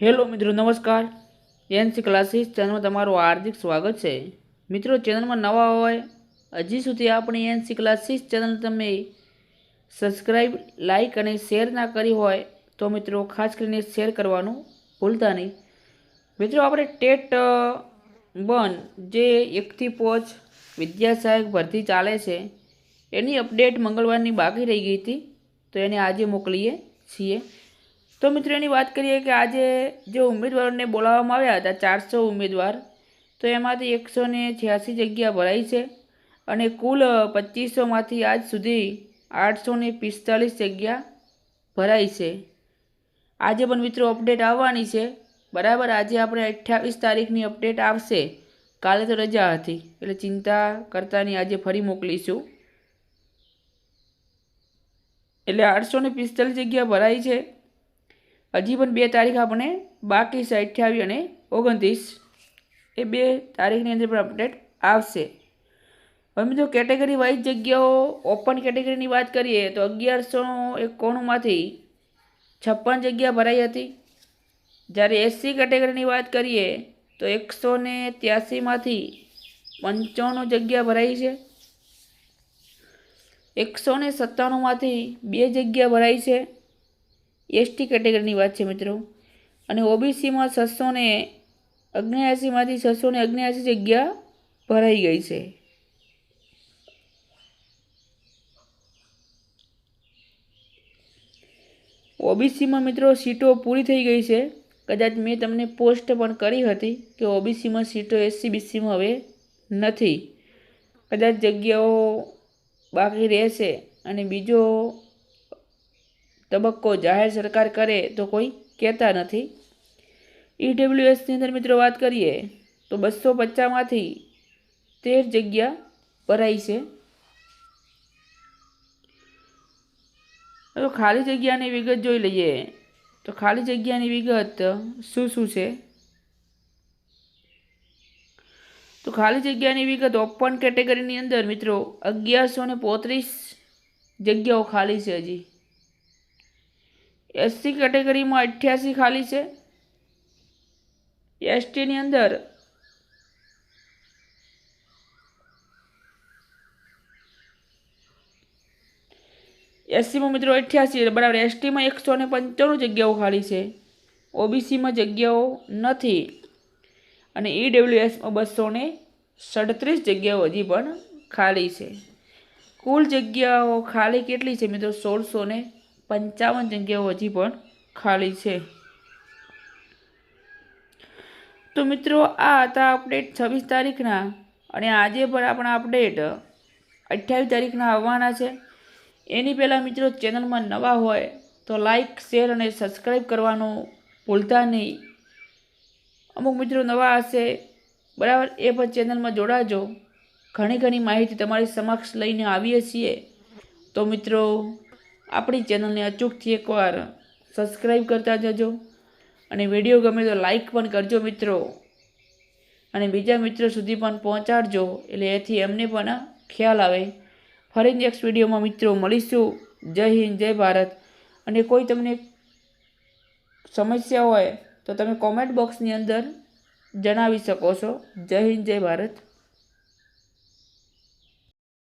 Hello મિત્રો, નમસ્કાર. NC classes ચેનલમાં તમારું હાર્દિક સ્વાગત છે. મિત્રો, ચેનલમાં નવા હોય, હજી સુધી આપણી એનસી ક્લાસીસ ચેનલ તમે સબસ્ક્રાઈબ લાઇક અને શેર ના કરી હોય, તો મિત્રો ખાસ કરીને શેર કરવાનું ભૂલતા નહીં. મિત્રો, આપણે ટેટ વન જે એકથી પોચ વિદ્યાસહાયક ભરતી ચાલે છે, એની અપડેટ મંગળવારની બાકી રહી ગઈ હતી, તો એને આજે મોકલીએ છીએ. તો મિત્રોની વાત કરીએ કે આજે જે ઉમેદવારોને બોલાવવામાં આવ્યા હતા ચારસો ઉમેદવાર, તો એમાંથી એકસો ને છ્યાસી જગ્યા ભરાઈ છે અને કુલ પચીસોમાંથી આજ સુધી આઠસો ને પિસ્તાલીસ જગ્યા ભરાઈ છે. આજે પણ મિત્રો અપડેટ આવવાની છે. બરાબર, આજે આપણે અઠ્યાવીસ તારીખની અપડેટ આવશે. કાલે તો રજા હતી, એટલે ચિંતા કરતાની આજે ફરી મોકલીશું. એટલે આઠસો ને પિસ્તાલીસ જગ્યા ભરાઈ છે. હજી પણ બે તારીખ આપણને બાકી છે અઠ્યાવીસ અને ઓગણત્રીસ. એ બે તારીખની અંદર પણ અપડેટ આવશે. હવે મિત્રો કેટેગરી વાઇઝ જગ્યાઓ ઓપન કેટેગરીની વાત કરીએ તો અગિયારસો એકોણુંમાંથી છપ્પન જગ્યા ભરાઈ હતી. જ્યારે એસસી કેટેગરીની વાત કરીએ તો એકસો ને ત્યાસીમાંથી પંચાણું જગ્યા ભરાઈ છે. એકસો ને સત્તાણુંમાંથી બે જગ્યા ભરાઈ છે. એસટી કેટેગરીની વાત છે મિત્રો. અને ઓબીસીમાં છસો ને અગ્નેયાસીમાંથી છસો ને અગ્નેયાસી જગ્યા ભરાઈ ગઈ છે. ઓબીસીમાં મિત્રો સીટો પૂરી થઈ ગઈ છે. કદાચ મેં તમને પોસ્ટ પણ કરી હતી કે ઓબીસીમાં સીટો એસસી બીસીમાં હવે નથી. કદાચ જગ્યાઓ બાકી રહેશે અને બીજો તબક્કો જાહેર સરકાર કરે તો કોઈ કહેતા નથી. ઈડબ્લ્યુએસની અંદર મિત્રો વાત કરીએ તો બસો પચાસમાંથી તેર જગ્યા ભરાઈ છે. હવે ખાલી જગ્યાની વિગત જોઈ લઈએ તો ખાલી જગ્યાની વિગત શું શું છે? તો ખાલી જગ્યાની વિગત ઓપન કેટેગરીની અંદર મિત્રો અગિયારસો ને પોત્રીસ જગ્યાઓ ખાલી છે હજી. એસસી કેટેગરીમાં અઠ્યાસી ખાલી છે. એસટીની અંદર એસસીમાં મિત્રો અઠ્યાસી બરાબર, એસટીમાં એકસો ને પંચાણું જગ્યાઓ ખાલી છે. ઓબીસીમાં જગ્યાઓ નથી. અને ઈડબ્લ્યુએસમાં બસો ને સડત્રીસ જગ્યાઓ હજી પણ ખાલી છે. કુલ જગ્યાઓ ખાલી કેટલી છે મિત્રો? સોળસો ને પંચાવન જગ્યાઓ હજી પણ ખાલી છે. તો મિત્રો, આ હતા અપડેટ છવ્વીસ તારીખના અને આજે પણ આપણા અપડેટ અઠ્યાવીસ તારીખના આવવાના છે. એની પહેલાં મિત્રો, ચેનલમાં નવા હોય તો લાઈક શેર અને સબસ્ક્રાઈબ કરવાનું ભૂલતા નહીં. અમુક મિત્રો નવા હશે, બરાબર, એ પણ ચેનલમાં જોડાજો. ઘણી ઘણી માહિતી તમારી સમક્ષ લઈને આવીએ છીએ. તો મિત્રો આપણી ચેનલને અચૂકથી એકવાર સબસ્ક્રાઈબ કરતા જજો. અને વીડિયો ગમે તો લાઈક પણ કરજો મિત્રો. અને બીજા મિત્રો સુધી પણ પહોંચાડજો. એટલે એથી એમને પણ ખ્યાલ આવે. ફરી નેક્સ્ટ વિડીયોમાં મિત્રો મળીશું. જય હિન્દ, જય ભારત. અને કોઈ તમને સમસ્યા હોય તો તમે કોમેન્ટ બોક્સની અંદર જણાવી શકો છો. જય હિન્દ, જય ભારત.